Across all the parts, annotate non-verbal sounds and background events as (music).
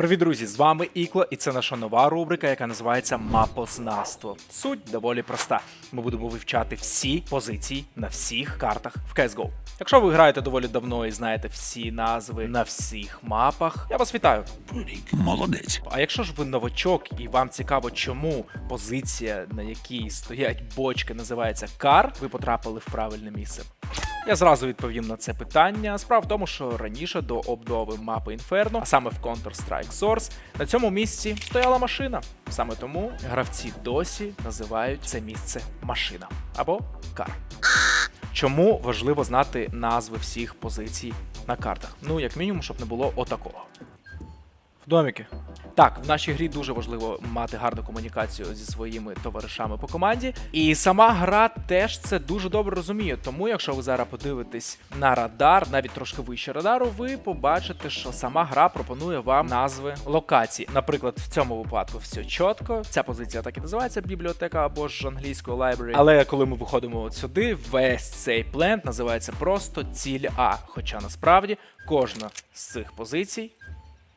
Привіт, друзі! З вами Ікло, і це наша нова рубрика, яка називається Мапознавство. Суть доволі проста. Ми будемо вивчати всі позиції на всіх картах в CSGO. Якщо ви граєте доволі давно і знаєте всі назви на всіх мапах, я вас вітаю. Молодець. А якщо ж ви новачок і вам цікаво, чому позиція, на якій стоять бочки, називається кар, ви потрапили в правильне місце. Я зразу відповім на це питання. Справа в тому, що раніше до обнови мапи Інферно, а саме в Counter-Strike Source, на цьому місці стояла машина. Саме тому гравці досі називають це місце машина або кар. Чому важливо знати назви всіх позицій на картах? Ну, як мінімум, щоб не було отакого. В доміки. Так, в нашій грі дуже важливо мати гарну комунікацію зі своїми товаришами по команді. І сама гра теж це дуже добре розуміє. Тому, якщо ви зараз подивитесь на радар, навіть трошки вище радару, ви побачите, що сама гра пропонує вам назви локацій. Наприклад, в цьому випадку все чітко. Ця позиція так і називається бібліотека або ж англійською library. Але коли ми виходимо от сюди, весь цей плент називається просто ціль А. Хоча насправді кожна з цих позицій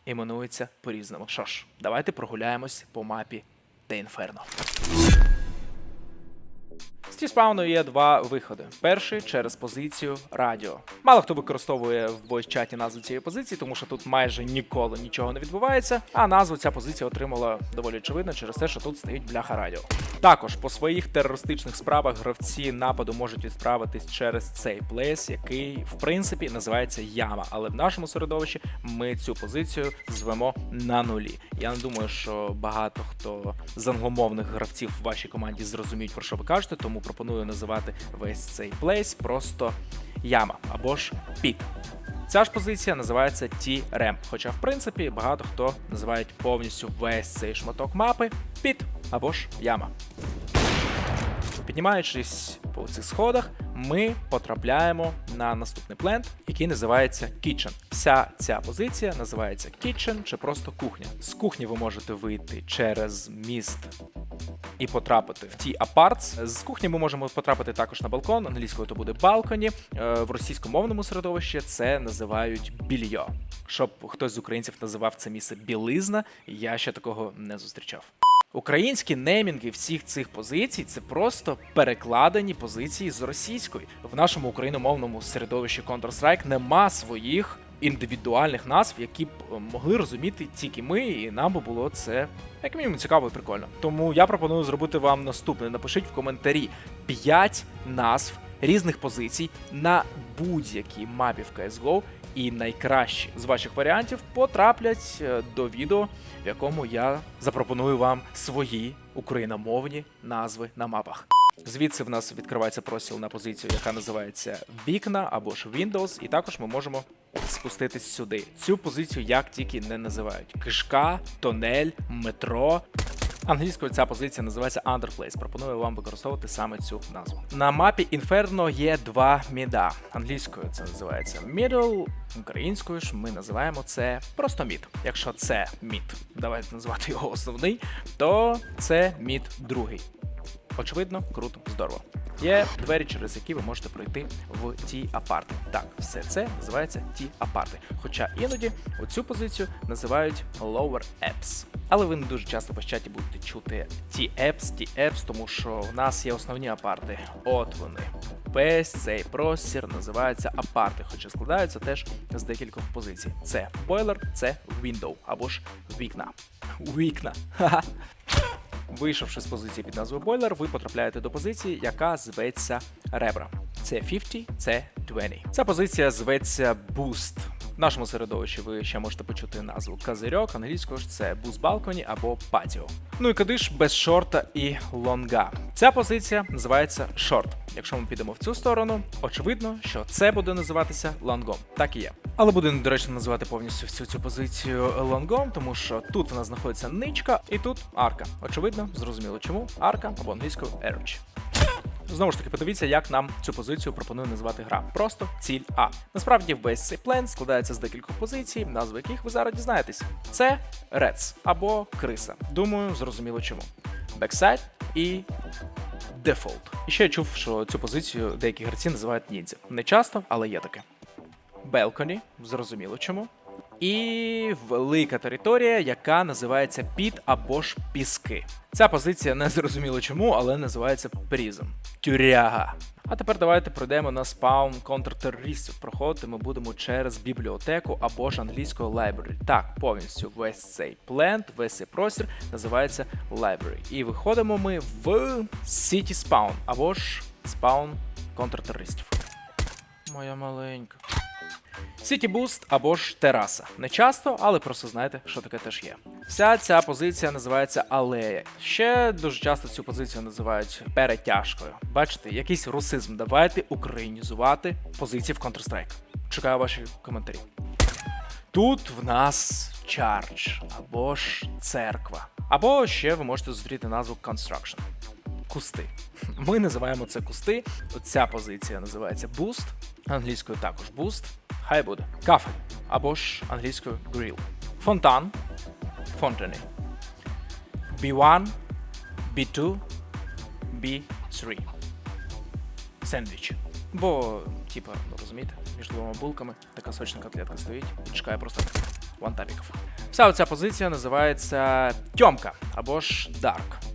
іменується по-різному. Що ж, давайте прогуляємось по мапі Те Інферно. З Ті-спауну є два виходи. Перший через позицію радіо. Мало хто використовує в voice-чаті назву цієї позиції, тому що тут майже ніколи нічого не відбувається. А назву ця позиція отримала доволі очевидно через те, що тут стоїть бляха радіо. Також по своїх терористичних справах гравці нападу можуть відправитись через цей плейс, який в принципі називається яма. Але в нашому середовищі ми цю позицію звемо на нулі. Я не думаю, що багато хто з англомовних гравців в вашій команді зрозуміють про що ви кажете, тому пропоную називати весь цей плейс просто яма або ж піт. Ця ж позиція називається T-Ramp, хоча в принципі багато хто називають повністю весь цей шматок мапи піт або ж яма. Піднімаючись по цих сходах, ми потрапляємо на наступний плент, який називається Kitchen. Вся ця позиція називається Kitchen чи просто кухня. З кухні ви можете вийти через міст і потрапити в ті апартс. З кухні ми можемо потрапити також на балкон. Англійською то буде балконі. Е, В російськомовному середовищі це називають більйо. Щоб хтось з українців називав це місце білизна, я ще такого не зустрічав. Українські неймінги всіх цих позицій це просто перекладені позиції з російської. В нашому україномовному середовищі Counter-Strike нема своїх індивідуальних назв, які б е, могли розуміти тільки ми, і нам би було це як мінімум цікаво і прикольно. Тому я пропоную зробити вам наступне. Напишіть в коментарі 5 назв різних позицій на будь-якій мапі в CSGO, і найкращі з ваших варіантів потраплять е, до відео, в якому я запропоную вам свої україномовні назви на мапах. Звідси в нас відкривається простіл на позицію, яка називається вікна або ж Windows, і також ми можемо спуститись сюди. Цю позицію як тільки не називають: кишка, тонель, метро. Англійською ця позиція називається Underplace. Пропоную вам використовувати саме цю назву. На мапі Inferno є два міда. Англійською це називається Middle, українською ж ми називаємо це просто мід. Якщо це мід, давайте називати його основний, то це мід другий. Очевидно, круто, здорово. Є двері, через які ви можете пройти в ті апарти. Так, все це називається ті апарти. Хоча іноді оцю позицію називають lower apps. Але ви не дуже часто по чаті будете чути ті apps, ті apps, тому що в нас є основні апарти. От вони. Весь цей простір називається апарти, хоча складаються теж з декількох позицій. Це бойлер, це window або ж вікна. Вікна. Вийшовши з позиції під назвою бойлер, ви потрапляєте до позиції, яка зветься ребра. Це 50, це 20. Ця позиція зветься Boost. Нашому середовищі ви ще можете почути назву Козирьок, англійською ж це Boost Balcony або Patio. Ну і куди ж без шорта і лонга. Ця позиція називається шорт. Якщо ми підемо в цю сторону, очевидно, що це буде називатися лонгом. Так і є. Але буде недоречно називати повністю всю цю позицію лонгом, тому що тут в нас знаходиться ничка і тут арка. Очевидно, зрозуміло чому. Арка або англійською Arch. Знову ж таки, подивіться, як нам цю позицію пропонує називати гра. Просто ціль А. Насправді весь цей плен складається з декількох позицій, назви яких ви зараз дізнаєтесь. Це Reds або Криса. Думаю, зрозуміло чому. Бексайд і Default. І ще я чув, що цю позицію деякі гравці називають ніндзя. Не часто, але є таке. Balcony, зрозуміло чому. І велика територія, яка називається під або ж піски. Ця позиція не зрозуміло чому, але називається призм. Тюряга. А тепер давайте пройдемо на спаун контртерористів. Проходити ми будемо через бібліотеку або ж англійською library. Так, повністю весь цей плент, весь цей простір називається library. І виходимо ми в City Spawn або ж спаун контртерористів. Моя маленька. Boost або ж тераса. Не часто, але просто знаєте, що таке теж є. Вся ця позиція називається алея. Ще дуже часто цю позицію називають перетяжкою. Бачите, якийсь русизм. Давайте українізувати позиції в Counter-Strike. Чекаю ваші коментарі. Тут в нас чардж або ж церква. Або ще ви можете зустріти назву Construction. Кусти. (laughs) Ми називаємо це кусти. Ця позиція називається Boost, англійською також Boost. Хай буде. Кафе або ж англійською grill. Фонтан. Фонтани. B1, B2, B3. Сендвіч. Бо, типа, ну розумієте, між двома булками така сочна котлетка стоїть чекає просто вантапіків. Вся оця позиція називається Тьомка або ж Dark.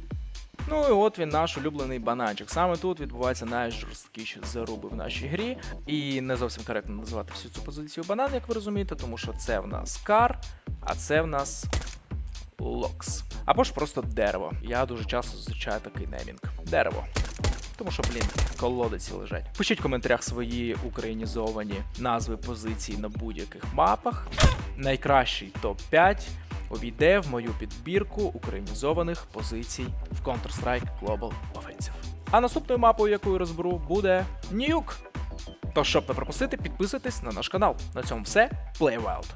Ну і от він наш улюблений бананчик. Саме тут відбуваються найжорсткіші заруби в нашій грі. І не зовсім коректно називати всю цю позицію банан, як ви розумієте, тому що це в нас кар, а це в нас локс. Або ж просто дерево. Я дуже часто зустрічаю такий немінг. Дерево. Тому що, блін, колодиці лежать. Пишіть в коментарях свої українізовані назви позицій на будь-яких мапах. Найкращий топ-5 увійде в мою підбірку українізованих позицій в Counter-Strike Global Offensive. А наступною мапою, яку я розберу, буде Нюк. Тож, щоб не пропустити, підписуйтесь на наш канал. На цьому все. Play Wild.